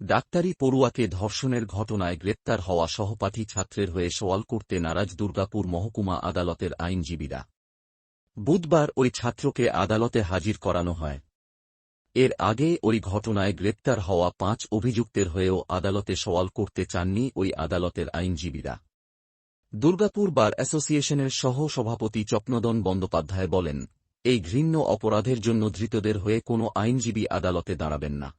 ডাক্তারি পড়ুয়াকে ধর্ষণের ঘটনায় গ্রেপ্তার হওয়া সহপাঠী ছাত্রের হয়ে সওয়াল করতে নারাজ দুর্গাপুর মহকুমা আদালতের আইনজীবীরা। বুধবার ওই ছাত্রকে আদালতে হাজির করানো হয়। এর আগে ওই ঘটনায় গ্রেপ্তার হওয়া পাঁচ অভিযুক্তের হয়েও আদালতে সওয়াল করতে চাননি ওই আদালতের আইনজীবীরা। দুর্গাপুর বার অ্যাসোসিয়েশনের সহ সভাপতি চপ্নদন বন্দ্যোপাধ্যায় বলেন, এই ঘৃণ্য অপরাধের জন্য ধৃতদের হয়ে কোনো আইনজীবী আদালতে দাঁড়াবেন না।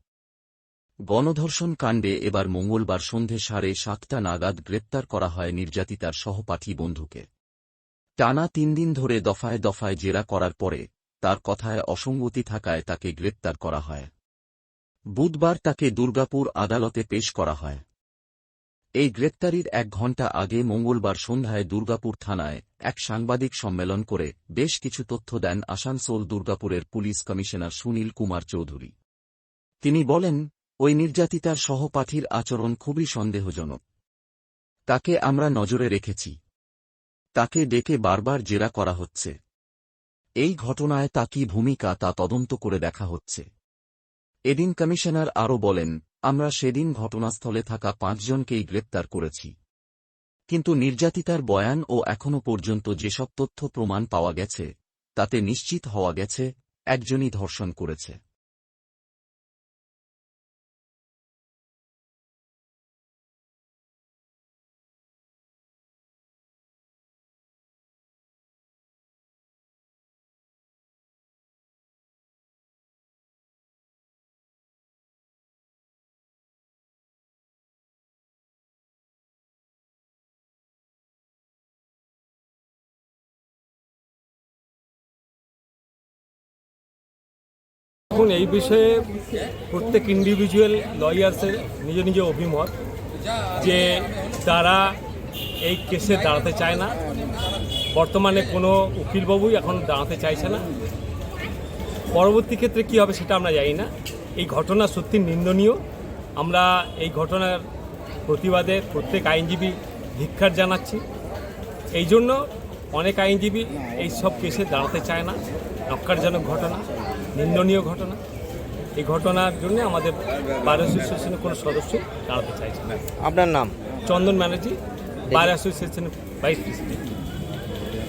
গণধর্ষণ কাণ্ডে এবার মঙ্গলবার সন্ধে সাড়ে সাতটা নাগাদ গ্রেপ্তার করা হয় নির্যাতিতার সহপাঠী বন্ধুকে। টানা তিন দিন ধরে দফায় দফায় জেরা করার পরে তার কথায় অসঙ্গতি থাকায় তাকে গ্রেপ্তার করা হয়। বুধবার তাকে দুর্গাপুর আদালতে পেশ করা হয়। এই গ্রেপ্তারির এক ঘণ্টা আগে মঙ্গলবার সন্ধ্যায় দুর্গাপুর থানায় এক সাংবাদিক সম্মেলন করে বেশ কিছু তথ্য দেন আসানসোল দুর্গাপুরের পুলিশ কমিশনার সুনীল কুমার চৌধুরী। তিনি বলেন ওই নির্যাতিতার সহপাঠীর আচরণ খুবই সন্দেহজনক। তাকে আমরা নজরে রেখেছি। তাকে ডেকে বারবার জেরা করা হচ্ছে। এই ঘটনায় তা কি ভূমিকা তা তদন্ত করে দেখা হচ্ছে। এদিন কমিশনার আরও বলেন, আমরা সেদিন ঘটনাস্থলে থাকা পাঁচজনকেই গ্রেপ্তার করেছি। কিন্তু নির্যাতিতার বয়ান ও এখনও পর্যন্ত যেসব তথ্য প্রমাণ পাওয়া গেছে, তাতে নিশ্চিত হওয়া গেছে, একজনই ধর্ষণ করেছে। এখন এই বিষয়ে প্রত্যেক ইন্ডিভিজুয়াল লয়ার্সের নিজ নিজ অভিমত যে তারা এই কেসে দাঁড়াতে চায় না। বর্তমানে কোনো উকিলবাবুই এখন দাঁড়াতে চাইছে না। পরবর্তী ক্ষেত্রে কী হবে সেটা আমরা জানি না। এই ঘটনা সত্যি নিন্দনীয়। আমরা এই ঘটনার প্রতিবাদে প্রত্যেক আইনজীবী ধিক্ষার জানাচ্ছি। এই জন্য অনেক আইনজীবী এই সব কেসে দাঁড়াতে চায় না। নক্কারজনক ঘটনা। নিন্দনীয় ঘটনা। এই ঘটনার জন্য আমাদের বার অ্যাসোসিয়েশনের কোনো সদস্য দাঁড়াতে চাইছে না। আপনার নাম? চন্দন ব্যানার্জি বার অ্যাসোসিয়েশনের ভাইস প্রেসিডেন্ট।